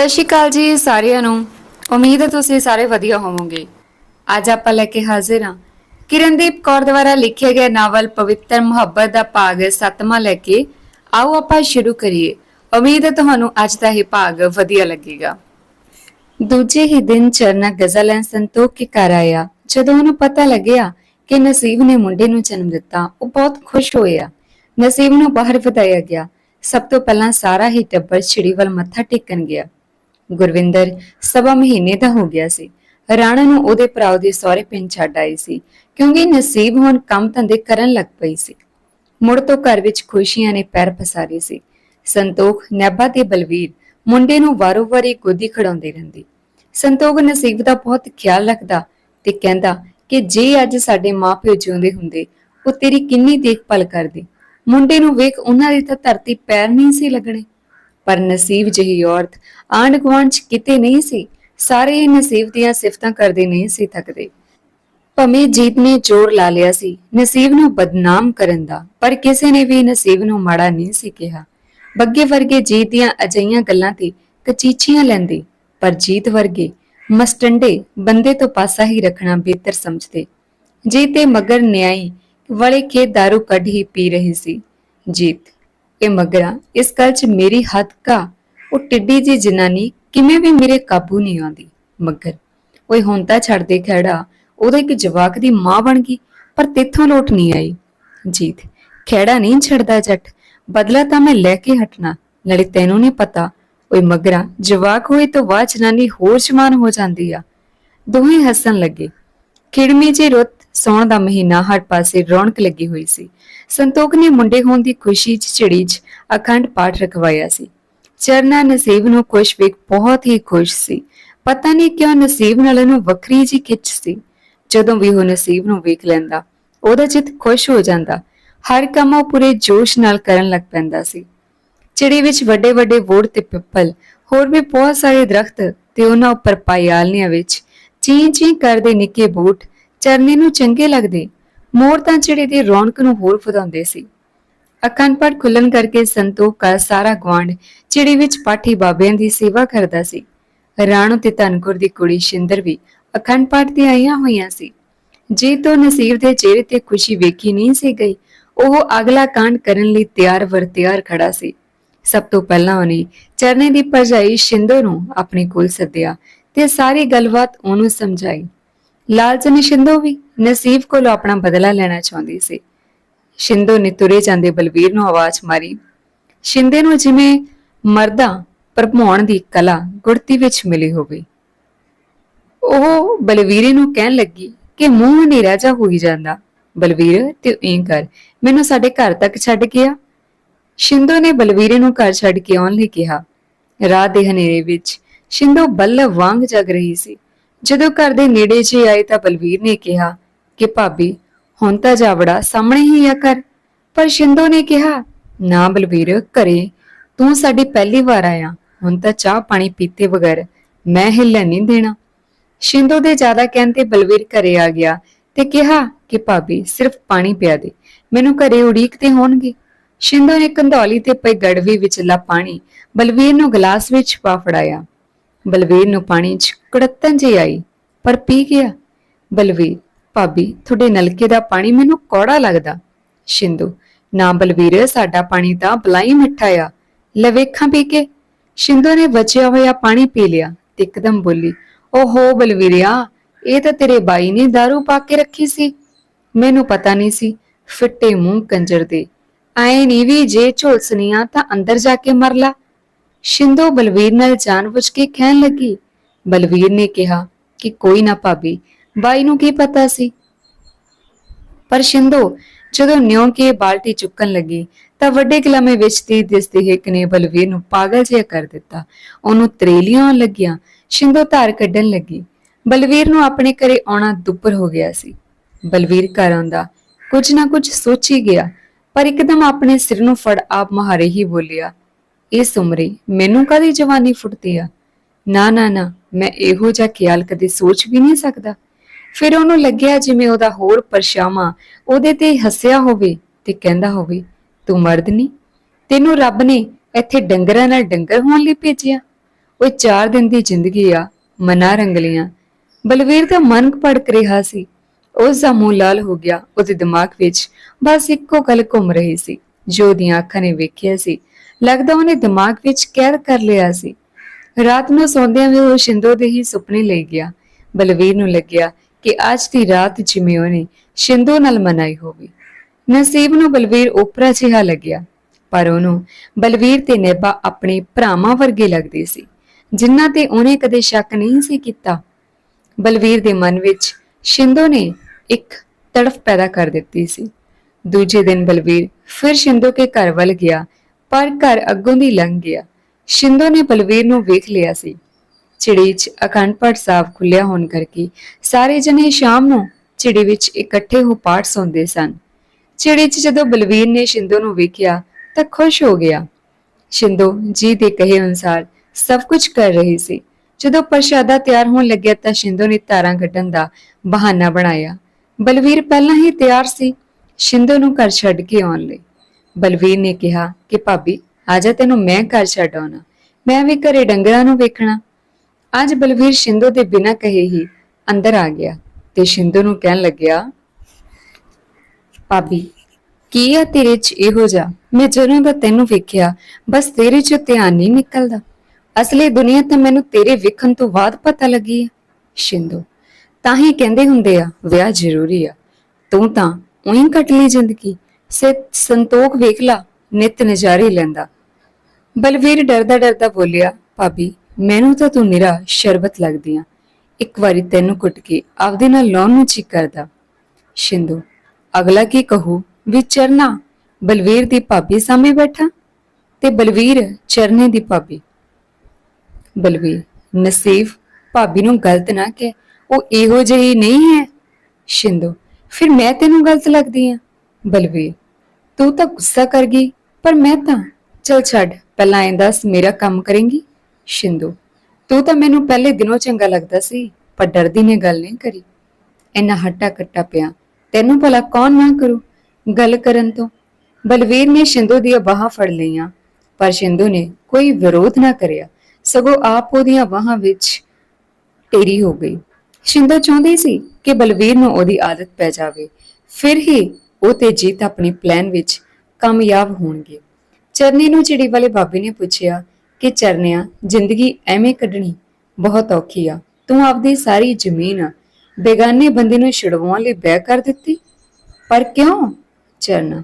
ਸਤਿ ਸ਼੍ਰੀ ਅਕਾਲ ਜੀ ਸਾਰਿਆਂ ਨੂੰ। ਉਮੀਦ ਹੈ ਤੁਸੀਂ ਸਾਰੇ ਵਧੀਆ ਹੋਵੋਗੇ। ਅੱਜ ਆਪਾਂ ਲੈ ਕੇ ਹਾਜ਼ਰ ਹਾਂ ਕਿਰਨਦੀਪ ਕੌਰ ਦੁਆਰਾ ਲਿਖਿਆ ਗਿਆ ਨਾਵਲ ਪਵਿੱਤਰ ਮੁਹੱਬਤ ਦਾ ਭਾਗ 7ਵਾਂ ਲੈ ਕੇ। ਆਓ ਆਪਾਂ ਸ਼ੁਰੂ ਕਰੀਏ। ਉਮੀਦ ਹੈ ਤੁਹਾਨੂੰ ਅੱਜ ਦਾ ਇਹ ਭਾਗ ਵਧੀਆ ਲੱਗੇਗਾ। ਦੂਜੇ ਹੀ ਦਿਨ ਚਰਨਾ ਗਜ਼ਲ ਸੰਤੋਖ ਕੇ ਘਰ ਆਇਆ। ਜਦੋਂ ਉਹਨੂੰ ਪਤਾ ਲੱਗਿਆ ਕਿ ਨਸੀਬ ਨੇ ਮੁੰਡੇ ਨੂੰ ਜਨਮ ਦਿੱਤਾ, ਉਹ ਬਹੁਤ ਖੁਸ਼ ਹੋਇਆ। ਨਸੀਬ ਨੂੰ ਬਾਹਰ ਵਧਾਇਆ ਗਿਆ। ਸਭ ਤੋਂ ਪਹਿਲਾਂ ਸਾਰਾ ਹੀ ਟੱਬਰ ਛਿੜੀ ਵੱਲ ਮੱਥਾ ਟੇਕਣ ਗਿਆ। ਗੁਰਵਿੰਦਰ ਸਵਾ ਮਹੀਨੇ ਦਾ ਹੋ ਗਿਆ ਸੀ। ਰਾਣਾ ਨੂੰ ਉਹਦੇ ਭਰਾ ਦੇ ਸਹੁਰੇ ਪਿੰਡ ਛੱਡ ਆਈ ਸੀ, ਕਿਉਂਕਿ ਨਸੀਬ ਹੁਣ ਕੰਮ ਧੰਦੇ ਕਰਨ ਲੱਗ ਪਈ ਸੀ। ਮੁੜ ਤੋਂ ਘਰ ਵਿੱਚ ਖੁਸ਼ੀਆਂ ਨੇ ਪੈਰ ਪਸਾਰੇ ਸੀ। ਸੰਤੋਖ ਨੈਬਾ ਤੇ ਬਲਵੀਰ ਮੁੰਡੇ ਨੂੰ ਵਾਰੋ-ਵਾਰੀ ਗੋਦੀ ਖੜਾਉਂਦੇ ਰਹਿੰਦੇ। ਸੰਤੋਖ ਨਸੀਬ ਦਾ ਬਹੁਤ ਖਿਆਲ ਰੱਖਦਾ ਤੇ ਕਹਿੰਦਾ ਕਿ ਜੇ ਅੱਜ ਸਾਡੇ ਮਾਪਿਓ ਜਿਉਂਦੇ ਹੁੰਦੇ, ਉਹ ਤੇਰੀ ਕਿੰਨੀ ਦੇਖਭਾਲ ਕਰਦੇ। ਮੁੰਡੇ ਨੂੰ ਵੇਖ ਉਹਨਾਂ ਦੀ ਤਾਂ ਧਰਤੀ ਪੈਰ ਨਹੀਂ ਸੀ ਲੱਗਣੇ। ਪਰ ਨਸੀਬ ਜਿਹੀ ਔਰਤ ਆਂਢ ਗੁਆਂਢ 'ਚ ਕਿਤੇ ਨਹੀਂ ਸੀ। ਸਾਰੇ ਨਸੀਬ ਦੀਆਂ ਸਿਫਤਾਂ ਕਰਦੇ ਨਹੀਂ ਸੀ ਥੱਕਦੇ। ਭਵੇਂ ਜੀਤ ਨੇ ਜ਼ੋਰ ਲਾ ਲਿਆ ਸੀ, ਨਸੀਬ ਨੂੰ ਬਦਨਾਮ ਕਰਨ ਦਾ, ਪਰ ਕਿਸੇ ਨੇ ਵੀ ਨਸੀਬ ਨੂੰ ਮਾੜਾ ਨਹੀਂ ਸੀ ਕਿਹਾ। ਬੱਗੇ ਵਰਗੇ ਜੀਤ ਦੀਆਂ ਅਜਈਆਂ ਗੱਲਾਂ ਤੇ ਕਚੀਚੀਆਂ ਲੈਂਦੇ, ਪਰ ਜੀਤ ਵਰਗੇ ਮਸਟੰਡੇ ਬੰਦੇ ਤੋਂ ਪਾਸਾ ਹੀ ਰੱਖਣਾ ਬਿਹਤਰ ਸਮਝਦੇ। ਜੀਤ ਤੇ ਮਗਰ ਨਿਆਈ ਵਾਲੇ ਕੇ दारू ਕੱਢ ਹੀ ਪੀ ਰਹੀ ਸੀ। ਜੀਤ ਇਹ ਮਗਰਾ ਇਸ ਗੱਲ 'ਚ ਮੇਰੀ ਹੱਦ ਕਾ। ਉਹ ਟਿੱਡੀ ਜੀ ਜਨਾਨੀ ਕਿਵੇਂ ਵੀ ਮੇਰੇ ਕਾਬੂ ਨਹੀਂ ਆਉਂਦੀ। ਮਗਰ, ਓਏ ਹੁਣ ਤਾਂ ਛੱਡ ਦੇ ਖੜਾ ਉਹਦਾ ਇੱਕ ਜਵਾਕ ਦੀ ਮਾਂ ਬਣ ਗਈ, ਪਰ ਤੇਥੋਂ ਲੋਟ ਨਹੀਂ ਆਈ। ਜੀਤ ਖੇੜਾ ਨਹੀਂ ਛੱਡਦਾ ਜੱਟ। ਬਦਲਾ ਤਾਂ ਮੈਂ ਲੈ ਕੇ ਹਟਣਾ, ਨਾਲੇ ਤੈਨੂੰ ਨਹੀਂ ਪਤਾ। ਓਏ ਮਗਰਾ, ਜਵਾਕ ਹੋਏ ਤਾਂ ਵਾਹ ਜਨਾਨੀ ਹੋਰ ਜਵਾਨ ਹੋ ਜਾਂਦੀ ਆ। ਦੋਵੇਂ ਹੱਸਣ ਲੱਗੇ। ਖਿੜਮੀ ਜੀ ਰੁੱਤ ਸੌਣ ਦਾ ਮਹੀਨਾ ਹਰ ਪਾਸੇ ਰੌਣਕ ਲੱਗੀ ਹੋਈ ਸੀ। ਸੰਤੋਖ ਨੇ ਮੁੰਡੇ ਹੋਣ ਦੀ ਖੁਸ਼ੀ 'ਚ ਚਿੜੀ 'ਚ ਅਖੰਡ ਪਾਠ ਰਖਵਾਇਆ ਸੀ। ਚਰਨਾ ਨਸੀਬ ਨੂੰ ਖੁਸ਼ ਵੇਖ ਬਹੁਤ ਹੀ ਖੁਸ਼ ਸੀ। ਪਤਾ ਨਹੀਂ ਕਿਉਂ ਨਸੀਬ ਨਾਲ ਉਹਨੂੰ ਵੱਖਰੀ ਜੀ ਖਿੱਚ ਸੀ। ਜਦੋਂ ਵੀ ਉਹ ਨਸੀਬ ਨੂੰ ਵੇਖ ਲੈਂਦਾ, ਉਹਦਾ ਚਿੱਤ ਖੁਸ਼ ਹੋ ਜਾਂਦਾ। ਹਰ ਕੰਮ ਉਹ ਪੂਰੇ ਜੋਸ਼ ਨਾਲ ਕਰਨ ਲੱਗ ਪੈਂਦਾ ਸੀ। ਚਿੜੀ ਵਿੱਚ ਵੱਡੇ ਵੱਡੇ ਵੋੜ ਤੇ ਪਿੱਪਲ, ਹੋਰ ਵੀ ਬਹੁਤ ਸਾਰੇ ਦਰਖਤ ਤੇ ਉਹਨਾਂ ਉੱਪਰ ਪਾਇਆਲਨੀਆਂ ਵਿੱਚ ਚੀਂ ਚੀਂ ਕਰਦੇ ਨਿੱਕੇ ਬੂਟ ਚਰਨੇ ਨੂੰ ਚੰਗੇ ਲੱਗਦੇ, ਮੋਰ ਤਾਂ ਚਿੜੀ ਦੀ ਰੌਣਕ ਨੂੰ ਹੋਰ ਵਧਾਉਂਦੇ ਸੀ। ਅਖੰਡ ਪਾਠ ਖੁੱਲਣ ਕਰਕੇ ਸੰਤੋਖ ਦਾ ਸਾਰਾ ਗਵਾਂਡ ਚਿੜੀ ਵਿੱਚ ਪਾਠੀ ਬਾਬਿਆਂ ਦੀ ਸੇਵਾ ਕਰਦਾ ਸੀ। ਰਾਣੋ ਤੇ ਧਨਕੁਰ ਦੀ ਕੁੜੀ ਸ਼ਿੰਦਰ ਵੀ ਅਖੰਡ ਪਾਠ ਤੇ ਆਈਆਂ ਹੋਈਆਂ ਸੀ। ਜੇ ਤੋਂ ਨਸੀਬ ਦੇ ਚਿਹਰੇ ਤੇ ਖੁਸ਼ੀ ਵੇਖੀ ਨਹੀਂ ਸੀ ਗਈ, ਉਹ ਅਗਲਾ ਕਾਂਡ ਕਰਨ ਲਈ ਤਿਆਰ ਵਰ ਤਿਆਰ ਖੜਾ ਸੀ। ਸਭ ਤੋਂ ਪਹਿਲਾਂ ਉਹਨੇ ਚਰਨੇ ਦੀ ਭਰਜਾਈ ਸ਼ਿੰਦਰ ਨੂੰ ਆਪਣੇ ਕੋਲ ਸੱਦਿਆ ਤੇ ਸਾਰੀ ਗੱਲਬਾਤ ਉਹਨੂੰ ਸਮਝਾਈ। ਲਾਲਚਨੀ ਸ਼ਿੰਦੋ ਵੀ ਨਸੀਬ ਕੋਲੋਂ ਆਪਣਾ ਬਦਲਾ ਲੈਣਾ ਚਾਹੁੰਦੀ ਸੀ। ਸ਼ਿੰਦੋ ਨੇ ਤੁਰੇ ਜਾਂਦੇ ਬਲਵੀਰ ਨੂੰ ਆਵਾਜ਼ ਮਾਰੀ। ਸ਼ਿੰਦੇ ਨੂੰ ਜਿਵੇਂ ਮਰਦਾਂ ਭਰਮਾਉਣ ਦੀ ਕਲਾ ਗੁੜਤੀ ਵਿੱਚ ਮਿਲੀ ਹੋਵੇ। ਉਹ ਬਲਵੀਰੇ ਨੂੰ ਕਹਿਣ ਲੱਗੀ ਕਿ ਮੂੰਹ ਹਨੇਰਾ ਜਾ ਹੋਈ ਜਾਂਦਾ। ਬਲਵੀਰ, ਤੇ ਐਂ ਕਰ, ਮੈਨੂੰ ਸਾਡੇ ਘਰ ਤੱਕ ਛੱਡ ਗਿਆ ਸ਼ਿੰਦੋ ਨੇ ਬਲਵੀਰੇ ਨੂੰ ਘਰ ਛੱਡ ਕੇ ਆਉਣ ਲਈ ਕਿਹਾ। ਰਾਤ ਦੇ ਹਨੇਰੇ ਵਿੱਚ ਸ਼ਿੰਦੋ ਬੱਲਬ ਵਾਂਗ ਜਗ ਰਹੀ ਸੀ। ਜਦੋਂ ਘਰ ਦੇ ਨੇੜੇ ਜੇ ਆਏ ਤਾਂ ਬਲਵੀਰ ਨੇ ਕਿਹਾ ਕਿ ਭਾਬੀ, ਹੁਣ ਤਾਂ ਜਾਵੜਾ ਸਾਹਮਣੇ ਹੀ ਆ ਕਰ ਪਰ ਸ਼ਿੰਦੋ ਨੇ ਕਿਹਾ, ਨਾ ਬਲਵੀਰ, ਘਰੇ ਤੂੰ ਸਾਡੀ ਪਹਿਲੀ ਵਾਰ ਆਇਆ। ਹੁਣ ਤਾਂ ਚਾਹ ਪਾਣੀ ਪੀਤੇ ਬਗੈਰ ਮੈਂ ਹਿੱਲਣ ਨਹੀਂ ਦੇਣਾ। ਸ਼ਿੰਦੋ ਦੇ ਜ਼ਿਆਦਾ ਕਹਿਣ ਤੇ ਬਲਵੀਰ ਘਰੇ ਆ ਗਿਆ ਤੇ ਕਿਹਾ ਕਿ ਭਾਬੀ, ਸਿਰਫ ਪਾਣੀ ਪਿਆ ਦੇ, ਮੈਨੂੰ ਘਰੇ ਉਡੀਕਦੇ ਹੋਣਗੇ। ਸ਼ਿੰਦੋ ਨੇ ਕੰਧੌਲੀ ਤੇ ਪਈ ਗੜਵੀ ਵਿਚਲਾ ਪਾਣੀ ਬਲਵੀਰ ਨੂੰ ਗਲਾਸ ਵਿੱਚ ਪਾ ਫੜਾਇਆ। ਬਲਵੀਰ ਨੂੰ ਪਾਣੀ 'ਚ ਕੁੜੱਤਨ ਜਿਹੀ ਆਈ, ਪਰ ਪੀ ਗਿਆ। ਬਲਵੀਰ, ਭਾਬੀ, ਤੁਹਾਡੇ ਨਲਕੇ ਦਾ ਪਾਣੀ ਮੈਨੂੰ ਕੌੜਾ ਲੱਗਦਾ। ਸ਼ਿੰਦੂ, ਨਾ ਬਲਵੀਰ, ਸਾਡਾ ਪਾਣੀ ਤਾਂ ਬਲਾਈ ਮਿੱਠਾ ਆ। ਲੈ ਵੇਖਾਂ ਪੀ ਕੇ। ਸ਼ਿੰਦੂ ਨੇ ਬਚਿਆ ਹੋਇਆ ਪਾਣੀ ਪੀ ਲਿਆ ਤੇ ਇੱਕਦਮ ਬੋਲੀ, ਓਹੋ ਬਲਵੀਰਿਆ, ਇਹ ਤਾਂ ਤੇਰੇ ਬਾਈ ਨੇ दारू ਪਾ ਕੇ ਰੱਖੀ ਸੀ। ਮੈਨੂੰ ਪਤਾ ਨਹੀਂ ਸੀ, ਫਿੱਟੇ ਮੂੰਹ ਕੰਜਰ ਦੇ। ਐ ਨਹੀਂ ਵੀ ਜੇ ਝੋਲਸਨੀਆਂ ਤਾਂ ਅੰਦਰ ਜਾ ਕੇ ਮਰ ਲਾ। ਸ਼ਿੰਦੋ ਬਲਵੀਰ ਨਾਲ ਜਾਣਬੁੱਝ ਕੇ ਕਹਿਣ ਲੱਗੀ, ਬਲਵੀਰ ਨੇ ਕਿਹਾ ਕਿ ਕੋਈ ਨਾ ਭਾਬੀ, ਬਾਈ ਨੂੰ ਕੀ ਪਤਾ ਸੀ? ਪਰ ਸ਼ਿੰਦੋ ਜਦੋਂ ਨਿਉ ਕੇ ਬਾਲਟੀ ਚੁੱਕਣ ਲੱਗੀ, ਤਾਂ ਵੱਡੇ ਕਲਮੇ ਵਿੱਚ ਦੀ ਦਿਸਦੀ ਹਿੱਕ ਨੇ ਬਲਵੀਰ ਨੂੰ ਪਾਗਲ ਜਿਹਾ ਕਰ ਦਿੱਤਾ। ਉਹਨੂੰ ਤਰੇਲੀਆਂ ਆਉਣ ਲੱਗੀਆਂ। ਸ਼ਿੰਦੋ ਧਾਰ ਕੱਢਣ ਲੱਗੀ। ਬਲਵੀਰ ਨੂੰ ਆਪਣੇ ਘਰੇ ਆਉਣਾ ਦੁੱਪਰ ਹੋ ਗਿਆ ਸੀ। ਬਲਵੀਰ ਘਰ ਆਉਂਦਾ, ਕੁਝ ਨਾ ਕੁਝ ਸੋਚੀ ਗਿਆ, ਪਰ ਇੱਕਦਮ ਆਪਣੇ ਸਿਰ ਨੂੰ ਫੜ ਆਪ ਮਹਾਰੇ ਹੀ ਬੋਲਿਆ ਇਹ ਸੁਮਰੀ, ਮੈਨੂੰ ਕਦੀ ਜਵਾਨੀ ਫੁੱਟਦੀ ਆ? ਨਾ ਨਾ ਨਾ, ਮੈਂ ਇਹੋ ਜਿਹਾ ਖਿਆਲ ਕਦੇ ਸੋਚ ਵੀ ਨਹੀਂ ਸਕਦਾ। ਫਿਰ ਉਹਨੂੰ ਲੱਗਿਆ ਜਿਵੇਂ ਉਹਦਾ ਹੋਰ ਪਰਛਾਵਾਂ ਉਹਦੇ ਤੇ ਹੱਸਿਆ ਹੋਵੇ ਤੇ ਕਹਿੰਦਾ ਹੋਵੇ, ਤੂੰ ਮਰਦ ਨਹੀਂ ਤੈਨੂੰ ਰੱਬ ਨੇ ਇੱਥੇ ਡੰਗਰਾਂ ਨਾਲ ਡੰਗਰ ਹੋਣ ਲਈ ਭੇਜਿਆ? ਉਹ 4 ਦਿਨ ਦੀ ਜ਼ਿੰਦਗੀ ਆ, ਮਨਾ ਰੰਗਲੀਆਂ। ਬਲਵੀਰ ਦਾ ਮਨ ਭੜਕ ਰਿਹਾ ਸੀ। ਉਸ ਦਾ ਮੂੰਹ ਲਾਲ ਹੋ ਗਿਆ, ਉਹਦੇ ਦਿਮਾਗ ਵਿੱਚ ਬਸ ਇੱਕੋ ਗੱਲ ਘੁੰਮ ਰਹੀ ਸੀ। ਜੋ ਉਹਦੀਆਂ ਅੱਖਾਂ ਨੇ ਵੇਖਿਆ ਸੀ ਲੱਗਦਾ ਉਹਨੇ ਦਿਮਾਗ ਵਿੱਚ ਕੈਦ ਕਰ ਲਿਆ ਸੀ। ਰਾਤ ਨੂੰ ਸੌਂਦਿਆਂ ਵੀ ਉਹ ਸ਼ਿੰਦੋ ਦੇ ਹੀ ਸੁਪਨੇ ਲਈ ਗਿਆ। ਬਲਵੀਰ ਨੂੰ ਲੱਗਿਆ ਕਿ ਅੱਜ ਦੀ ਰਾਤ ਜਿਵੇਂ ਉਹਨੇ ਸ਼ਿੰਦੋ ਨਾਲ ਮਨਾਈ ਹੋਵੇ। ਨਸੀਬ ਨੂੰ ਬਲਵੀਰ ਉਪਰਾ ਜਿਹਾ ਲੱਗਿਆ, ਪਰ ਉਹਨੂੰ ਬਲਵੀਰ ਤੇ ਨੇਬਾ ਆਪਣੇ ਭਰਾਵਾਂ ਵਰਗੇ ਲੱਗਦੇ ਸੀ, ਜਿਨ੍ਹਾਂ ਤੇ ਉਹਨੇ ਕਦੇ ਸ਼ੱਕ ਨਹੀਂ ਸੀ ਕੀਤਾ। ਬਲਵੀਰ ਦੇ ਮਨ ਵਿੱਚ ਸ਼ਿੰਦੋ ਨੇ ਇੱਕ ਤੜਫ ਪੈਦਾ ਕਰ ਦਿੱਤੀ ਸੀ। ਦੂਜੇ ਦਿਨ ਬਲਵੀਰ ਫਿਰ ਸ਼ਿੰਦੋ ਕੇ ਘਰ ਵੱਲ ਗਿਆ ਪਰ ਘਰ ਅੱਗੋਂ ਦੀ ਲੰਘ ਗਿਆ। ਸ਼ਿੰਦੋ ਨੇ ਬਲਵੀਰ ਨੂੰ ਵੇਖ ਲਿਆ ਸੀ। ਚਿੜੀ 'ਚ ਅਖੰਡ ਪਾਠ ਸਾਹਿਬ ਖੁੱਲਿਆ ਹੋਣ ਕਰਕੇ ਸਾਰੇ ਜਣੇ ਸ਼ਾਮ ਨੂੰ ਚਿੜੀ ਵਿੱਚ ਇਕੱਠੇ ਹੋ ਪਾਠ ਸੁਣਦੇ ਸਨ। ਚਿੜੀ 'ਚ ਜਦੋਂ ਬਲਵੀਰ ਨੇ ਸ਼ਿੰਦੋ ਨੂੰ ਵੇਖਿਆ ਤਾਂ ਖੁਸ਼ ਹੋ ਗਿਆ। ਸ਼ਿੰਦੋ ਜੀ ਦੇ ਕਹੇ ਅਨੁਸਾਰ ਸਭ ਕੁਝ ਕਰ ਰਹੀ ਸੀ। ਜਦੋਂ ਪ੍ਰਸ਼ਾਦਾ ਤਿਆਰ ਹੋਣ ਲੱਗਿਆ ਤਾਂ ਸ਼ਿੰਦੋ ਨੇ ਤਾਰਾਂ ਕੱਢਣ ਦਾ ਬਹਾਨਾ ਬਣਾਇਆ। ਬਲਵੀਰ ਪਹਿਲਾਂ ਹੀ ਤਿਆਰ ਸੀ। ਸ਼ਿੰਦੋ ਨੂੰ ਘਰ ਛੱਡ ਕੇ ਆਉਣ ਲਈ। ਬਲਵੀਰ ਨੇ ਕਿਹਾ ਕਿ ਭਾਬੀ ਆਜਾ ਤੈਨੂੰ ਮੈਂ ਘਰ ਛੱਡ ਆਉਣਾ। ਮੈਂ ਵੀ ਘਰੇ ਡੰਗਰਾਂ ਨੂੰ ਵੇਖਣਾ। ਅੱਜ ਬਲਵੀਰ ਸ਼ਿੰਦੋ ਦੇ ਬਿਨਾਂ ਕਹੇ ਹੀ ਅੰਦਰ ਆ ਗਿਆ ਤੇ ਸ਼ਿੰਦੋ ਨੂੰ ਕਹਿਣ ਲੱਗਿਆ, ਭਾਬੀ, ਕੀ ਆ ਤੇਰੇ ਚ ਇਹੋ ਜਾ ਮੈਂ ਜਦੋਂ ਦਾ ਤੈਨੂੰ ਵੇਖਿਆ, ਬਸ ਤੇਰੇ ਚ ਧਿਆਨ ਨਹੀਂ ਨਿਕਲਦਾ। ਅਸਲੀ ਦੁਨੀਆ ਤਾਂ ਮੈਨੂੰ ਤੇਰੇ ਵੇਖਣ ਤੋਂ ਬਾਅਦ ਪਤਾ ਲੱਗੀ ਹੈ ਸ਼ਿੰਦੋ, ਤਾਂ ਹੀ ਕਹਿੰਦੇ ਹੁੰਦੇ ਆ, ਵਿਆਹ ਜ਼ਰੂਰੀ ਆ। ਤੂੰ ਤਾਂ ਉਹੀ ਕੱਟ ਲਈ ਜ਼ਿੰਦਗੀ। ਸੇ ਸੰਤੋਖ ਵੇਖ ਲਾ, ਨਿਤ ਨਜ਼ਾਰੇ ਲੈਂਦਾ। ਬਲਵੀਰ ਡਰਦਾ ਡਰਦਾ ਬੋਲਿਆ, ਭਾਬੀ, ਮੈਨੂੰ ਤਾਂ ਤੂੰ ਨਿਰਾ ਸ਼ਰਬਤ ਲੱਗਦੀ ਆ। ਇੱਕ ਵਾਰੀ ਤੈਨੂੰ ਕੁੱਟ ਕੇ ਆਪਦੇ ਨਾਲ ਲਾਉਣ ਨੂੰ ਚੀ ਕਰਦਾ। ਸ਼ਿੰਦੂ ਅਗਲਾ ਕੀ ਕਹੂ? ਵੀ ਚਰਨਾ, ਬਲਵੀਰ ਦੀ ਭਾਬੀ ਸਾਹਮਣੇ ਬੈਠਾ ਤੇ ਬਲਵੀਰ ਚਰਨੇ ਦੀ ਭਾਬੀ। ਬਲਵੀਰ ਨਸੀਬ ਭਾਬੀ ਨੂੰ ਗਲਤ ਨਾ ਕਹਿ, ਉਹ ਇਹੋ ਜਿਹੀ ਨਹੀਂ ਹੈ। ਸ਼ਿੰਦੂ ਫਿਰ ਮੈਂ ਤੈਨੂੰ ਗਲਤ ਲੱਗਦੀ ਆ? ਬਲਵੀਰ ਤੂੰ ਤਾਂ ਗੁੱਸਾ ਕਰ ਗਈ, ਪਰ ਮੈਂ ਤਾਂ, ਚਲ ਛੱਡ, ਪਹਿਲਾਂ ਇਹ ਦੱਸ ਮੇਰਾ ਕੰਮ ਕਰੇਂਗੀ? ਸ਼ਿੰਦੋ, ਤੂੰ ਤਾਂ ਮੈਨੂੰ ਪਹਿਲੇ ਦਿਨੋਂ ਚੰਗਾ ਲੱਗਦਾ ਸੀ, ਪਰ ਡਰਦੀ ਨੇ ਗੱਲ ਨਹੀਂ ਕਰੀ। ਇੰਨਾ ਹੱਟਾ ਕੱਟਾ ਪਿਆ, ਤੈਨੂੰ ਭਲਾ ਕੌਣ ਨਾ ਕਰੂ ਗੱਲ ਕਰਨ ਤੋਂ? ਬਲਵੀਰ ਨੇ ਸ਼ਿੰਦੋ ਦੀਆਂ ਬਾਹਾਂ ਫੜ ਲਈਆਂ, ਪਰ ਸ਼ਿੰਦੋ ਨੇ ਕੋਈ ਵਿਰੋਧ ਨਾ ਕਰਿਆ। ਸਗੋਂ ਆਪ ਉਹਦੀਆਂ ਬਾਹਾਂ ਵਿੱਚ ਟੇਰੀ ਹੋ ਗਈ। ਸ਼ਿੰਦੂ ਚਾਹੁੰਦੀ ਸੀ ਕਿ ਬਲਵੀਰ ਨੂੰ ਉਹਦੀ ਆਦਤ ਪੈ ਜਾਵੇ। ਫਿਰ ਹੀ ਉਹ ਤੇ ਜੀਤ ਆਪਣੇ ਪਲਾਨ ਵਿੱਚ ਕਾਮਯਾਬ ਹੋਣਗੇ। ਚਰਨੇ ਨੂੰ ਚਿੜੀ ਵਾਲੇ ਬਾਬੇ ਨੇ ਪੁੱਛਿਆ ਕਿ ਚਰਨਿਆ, ਜ਼ਿੰਦਗੀ ਐਵੇਂ ਕੱਢਣੀ ਬਹੁਤ ਔਖੀ ਆ। ਤੂੰ ਆਪਦੀ ਸਾਰੀ ਜ਼ਮੀਨ ਬੇਗਾਨੇ ਬੰਦੇ ਨੂੰ ਛੁਡਵਾਉਣ ਲਈ ਬੈ ਕਰ ਦਿੱਤੀ? ਪਰ ਕਿਉਂ? ਚਰਨਾ,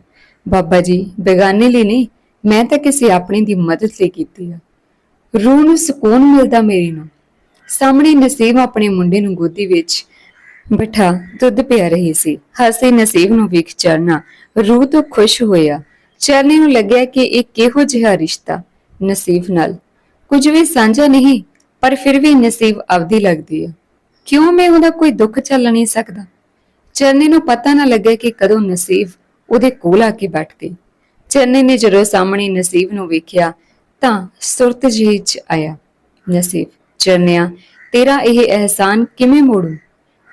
ਬਾਬਾ ਜੀ, ਬੇਗਾਨੇ ਲਈ ਨਹੀਂ, ਮੈਂ ਤਾਂ ਕਿਸੇ ਆਪਣੇ ਦੀ ਮਦਦ ਲਈ ਕੀਤੀ ਆ। ਰੂਹ ਨੂੰ ਸਕੂਨ ਮਿਲਦਾ ਮੇਰੀ ਨੂੰ। ਸਾਹਮਣੇ ਨਸੀਬ ਆਪਣੇ ਮੁੰਡੇ ਨੂੰ ਗੋਦੀ ਵਿੱਚ ਬਠਾ, ਦੁੱਧ ਪਿਆ ਰਹੀ ਸੀ। ਹੱਸੇ ਨਸੀਬ ਨੂੰ ਵੇਖ ਚਰਨਾ ਰੂਹ ਤੋਂ ਖੁਸ਼ ਹੋਇਆ। ਚਰਨੇ ਨੂੰ ਲੱਗਿਆ ਕਿ ਇਹ ਕਿਹੋ ਜਿਹਾ ਰਿਸ਼ਤਾ। ਨਸੀਬ ਨਾਲ, ਕੁਝ ਵੀ ਸਾਂਝਾ ਨਹੀਂ, ਪਰ ਫਿਰ ਵੀ ਨਸੀਬ ਆਪਦੀ ਲੱਗਦੀ ਹੈ ਕਿਉਂ ਮੈਂ ਉਹਦਾ ਕੋਈ ਦੁੱਖ ਚੱਲ ਨਹੀਂ ਸਕਦਾ? ਚਰਨੇ ਨੂੰ ਪਤਾ ਨਾ ਲੱਗਿਆ ਕਿ ਕਦੋਂ ਨਸੀਬ ਉਹਦੇ ਕੋਲ ਆ ਕੇ ਬੈਠ ਗਈ ਚਰਨੇ ਨੇ ਜਦੋਂ ਸਾਹਮਣੇ ਨਸੀਬ ਨੂੰ ਵੇਖਿਆ, ਤਾਂ ਸੁਰਤ ਜਿਹੀ ਚ ਆਇਆ। ਨਸੀਬ, ਚਰਨਿਆ, ਤੇਰਾ ਇਹ ਅਹਿਸਾਨ ਕਿਵੇਂ ਮੋੜੂ?